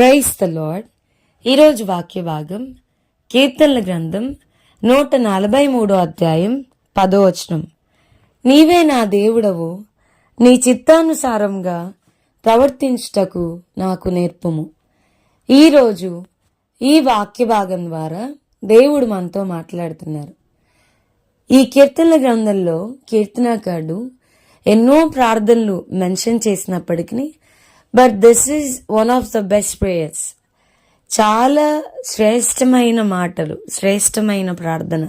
Price the lord ఈరోజు వాక్య భాగం కీర్తనల గ్రంథం నూట నలభై మూడో అధ్యాయం పదో వచనం. నీవే నా దేవుడవు నీ చిత్తానుసారంగా ప్రవర్తించుటకు నాకు నేర్పుము. ఈరోజు ఈ వాక్య భాగం ద్వారా దేవుడు మనతో మాట్లాడుతున్నారు. ఈ కీర్తనల గ్రంథంలో కీర్తనాకారుడు ఎన్నో ప్రార్థనలు మెన్షన్ చేసినప్పటికీ but this is one of the best prayers చాలా శ్రేష్టమైన మాటలు శ్రేష్టమైన ప్రార్థన.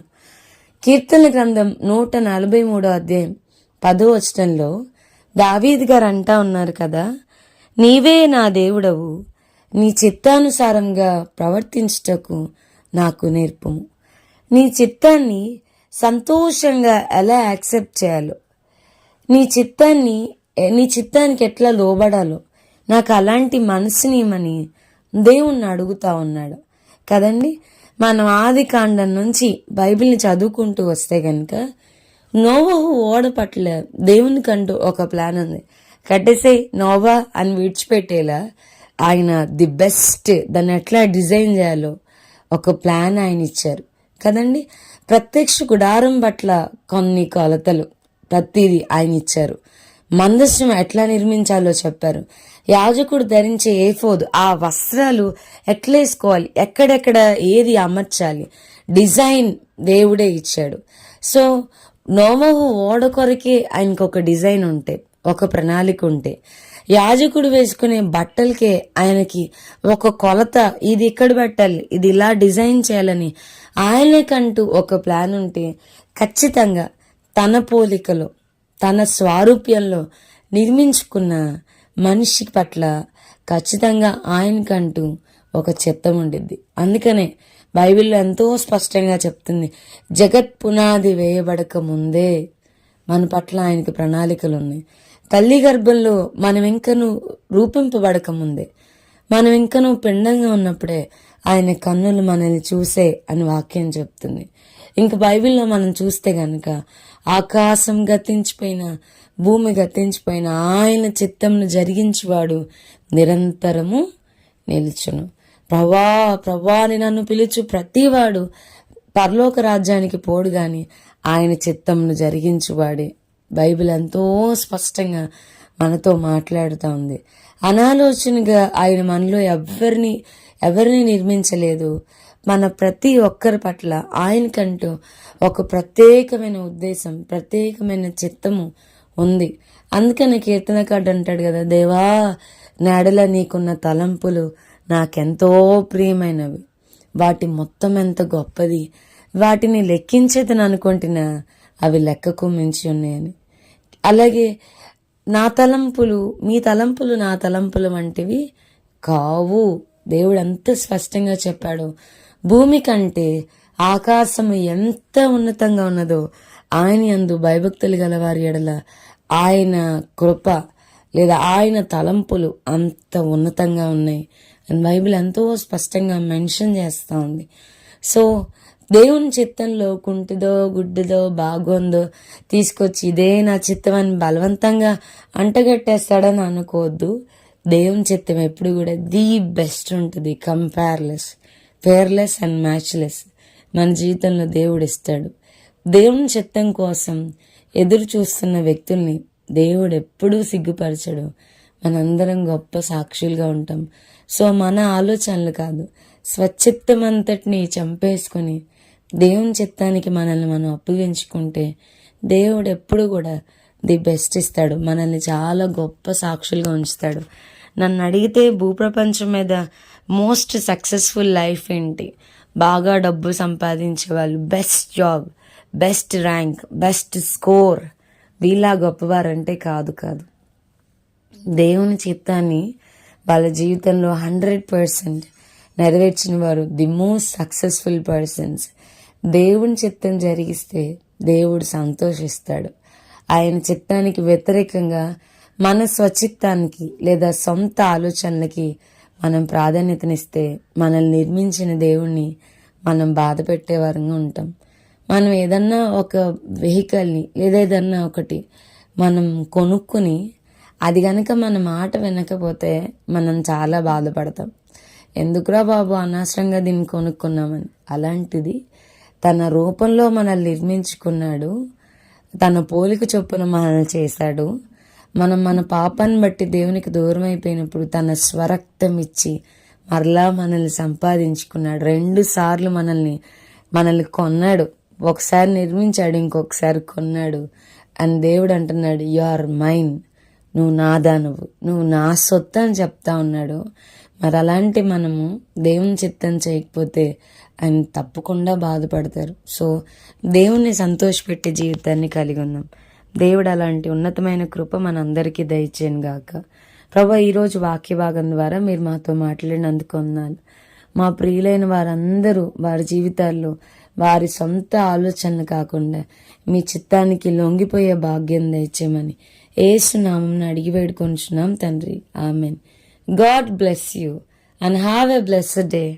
కీర్తన గ్రంథం నూట నలభై మూడో అధ్యాయం పదో వచనంలో దావీద్ గారు అంటా ఉన్నారు కదా నీవే నా దేవుడవు నీ చిత్తానుసారంగా ప్రవర్తించుటకు నాకు నేర్పుము. నీ చిత్తాన్ని సంతోషంగా ఎలా యాక్సెప్ట్ చేయాలో నీ చిత్తాన్ని నీ చిత్తానికి ఎట్లా లోబడాలో నాకు అలాంటి మనసునిమని దేవుణ్ణి అడుగుతా ఉన్నాడు. కదండి? మనం ఆది కాండం నుంచి బైబిల్ని చదువుకుంటూ వస్తే కనుక నోవహు ఓడ పట్ల దేవునికంటూ ఒక ప్లాన్ ఉంది. కట్టేసే నోవా అని విడిచిపెట్టేలా ఆయన ది బెస్ట్ దాన్ని ఎట్లా డిజైన్ చేయాలో ఒక ప్లాన్ ఆయన ఇచ్చారు. కదండి? ప్రత్యక్ష గుడారం పట్ల కొన్ని కొలతలు ప్రతిదీ ఆయన ఇచ్చారు. మందస్యం ఎట్లా నిర్మించాలో చెప్పారు. యాజకుడు ధరించే ఏఫోదు. ఆ వస్త్రాలు ఎట్లా వేసుకోవాలి ఎక్కడెక్కడ ఏది అమర్చాలి? డిజైన్ దేవుడే ఇచ్చాడు. సో నోమహు ఓడ కొరకే ఆయనకు ఒక డిజైన్ ఉంటే ఒక ప్రణాళిక ఉంటే యాజకుడు వేసుకునే బట్టలకే ఆయనకి ఒక కొలత ఇది ఇక్కడ పెట్టాలి ఇది ఇలా డిజైన్ చేయాలని ఆయనకంటూ ఒక ప్లాన్ ఉంటే ఖచ్చితంగా తన పోలికలో తన స్వారూప్యంలో నిర్మించుకున్న మనిషి పట్ల ఖచ్చితంగా ఆయనకంటూ ఒక చిత్తం ఉండిద్ది. అందుకనే బైబిల్లో ఎంతో స్పష్టంగా చెప్తుంది జగత్ పునాది వేయబడక ముందే మన పట్ల ఆయనకి ప్రణాళికలు ఉన్నాయి తల్లి గర్భంలో మనం ఇంకను రూపింపబడక ముందే మనం ఇంకను పిండంగా ఉన్నప్పుడే ఆయన కన్నులు మనల్ని చూసే అని వాక్యం చెప్తుంది. ఇంక బైబిల్లో మనం చూస్తే గనక ఆకాశం గతించిపోయిన భూమి గతించిపోయిన ఆయన చిత్తంను జరిగించువాడు నిరంతరము నిలుచును. ప్రభా ప్రభా అని నన్ను పిలుచు ప్రతివాడు పరలోక రాజ్యానికి పోడు గాని ఆయన చిత్తంను జరిగించువాడే. బైబిల్ ఎంతో స్పష్టంగా మనతో మాట్లాడుతూ ఉంది. అనాలోచనగా ఆయన మనలో ఎవరిని ఎవరిని నిర్మించలేదు. మన ప్రతి ఒక్కరి పట్ల ఆయనకంటూ ఒక ప్రత్యేకమైన ఉద్దేశం ప్రత్యేకమైన చిత్తము ఉంది. అందుకని కీర్తనకాడు అంటాడు కదా దేవా నాడల నీకున్న తలంపులు నాకెంతో ప్రియమైనవి. వాటి మొత్తం ఎంత గొప్పది. వాటిని లెక్కించేదని అనుకుంటున్నా అవి లెక్కకు మించి ఉన్నాయని. అలాగే నా తలంపులు మీ తలంపులు నా తలంపులు వంటివి కావు. దేవుడు అంత స్పష్టంగా చెప్పాడు. భూమి కంటే ఆకాశం ఎంత ఉన్నతంగా ఉన్నదో ఆయన అందు భయభక్తులు గల వారి ఎడల ఆయన కృప లేదా ఆయన తలంపులు అంత ఉన్నతంగా ఉన్నాయి. అండ్ బైబిల్ ఎంతో స్పష్టంగా మెన్షన్ చేస్తూ ఉంది. సో దేవుని చిత్తంలో కుంటిదో గుడ్డిదో బాగోందో తీసుకొచ్చి ఇదే నా చిత్తం అని బలవంతంగా అంటగట్టేస్తాడని అనుకోవద్దు. దేవుని చిత్తం ఎప్పుడు కూడా ది బెస్ట్ ఉంటుంది. కంపేర్లెస్ పేర్లెస్ అండ్ మ్యాచ్లెస్ మన జీవితంలో దేవుడు ఇస్తాడు. దేవుని చిత్తం కోసం ఎదురు చూస్తున్న వ్యక్తుల్ని దేవుడు ఎప్పుడూ సిగ్గుపరచడు. మనందరం గొప్ప సాక్షులుగా ఉంటాం. సో మన ఆలోచనలు కాదు. స్వచ్ఛిత్తం అంతటిని చంపేసుకొని దేవుని చిత్తానికి మనల్ని మనం అప్పగించుకుంటే దేవుడు ఎప్పుడు కూడా ది బెస్ట్ ఇస్తాడు. మనల్ని చాలా గొప్ప సాక్షులుగా ఉంచుతాడు. నన్ను అడిగితే భూప్రపంచం మీద మోస్ట్ సక్సెస్ఫుల్ లైఫ్ ఏంటి? బాగా డబ్బు సంపాదించే వాళ్ళు best job best rank best score. వీళ్ళ గొప్పవారంటే కాదు కాదు. దేవుని చిత్తాన్ని వాళ్ళ జీవితంలో హండ్రెడ్ పర్సెంట్ నెరవేర్చిన వారు ది మోస్ట్ సక్సెస్ఫుల్ పర్సన్స్. దేవుని చిత్తం జరిగిస్తే దేవుడు సంతోషిస్తాడు. ఆయన చిత్తానికి వ్యతిరేకంగా మన స్వచిత్తానికి లేదా సొంత ఆలోచనలకి మనం ప్రాధాన్యతనిస్తే మనల్ని నిర్మించిన దేవుణ్ణి మనం బాధ పెట్టేవారంగా ఉంటాం. మనం ఏదన్నా ఒక వెహికల్ని లేదా ఏదన్నా ఒకటి మనం కొనుక్కుని అది గనక మన మాట వినకపోతే మనం చాలా బాధపడతాం. ఎందుకురా బాబు అనవసరంగా దీన్ని కొనుక్కున్నామని? అలాంటిది తన రూపంలో మనల్ని నిర్మించుకున్నాడు తన పోలిక చొప్పున మనల్ని చేశాడు మనం మన పాపాన్ని బట్టి దేవునికి దూరం అయిపోయినప్పుడు తన స్వరక్తం ఇచ్చి మరలా మనల్ని సంపాదించుకున్నాడు. రెండు సార్లు మనల్ని మనల్ని కొన్నాడు. ఒకసారి నిర్మించాడు ఇంకొకసారి కొన్నాడు. అని దేవుడు అంటున్నాడు యు ఆర్ మైన్ నువ్వు నాదానువు నువ్వు నా సొత్తు అని చెప్తా ఉన్నాడు. మరి అలాంటి మనము దేవుని చిత్తం చేయకపోతే ఆయన తప్పకుండా బాధపడతారు. సో దేవుణ్ణి సంతోషపెట్టే జీవితాన్ని కలిగి ఉన్నాం. దేవుడు అలాంటి ఉన్నతమైన కృప మనందరికీ దయచేను గాక. ప్రభా ఈరోజు వాక్య భాగం ద్వారా మీరు మాతో మాట్లాడినందుకు ఉన్నాను మా ప్రియులైన వారందరూ వారి జీవితాల్లో వారి సొంత ఆలోచనలు కాకుండా మీ చిత్తానికి లొంగిపోయే భాగ్యం దయచేయమని ఏసునామం అడిగి వేడుకొంచున్నాం తండ్రి. Amen. God bless you and have a blessed day.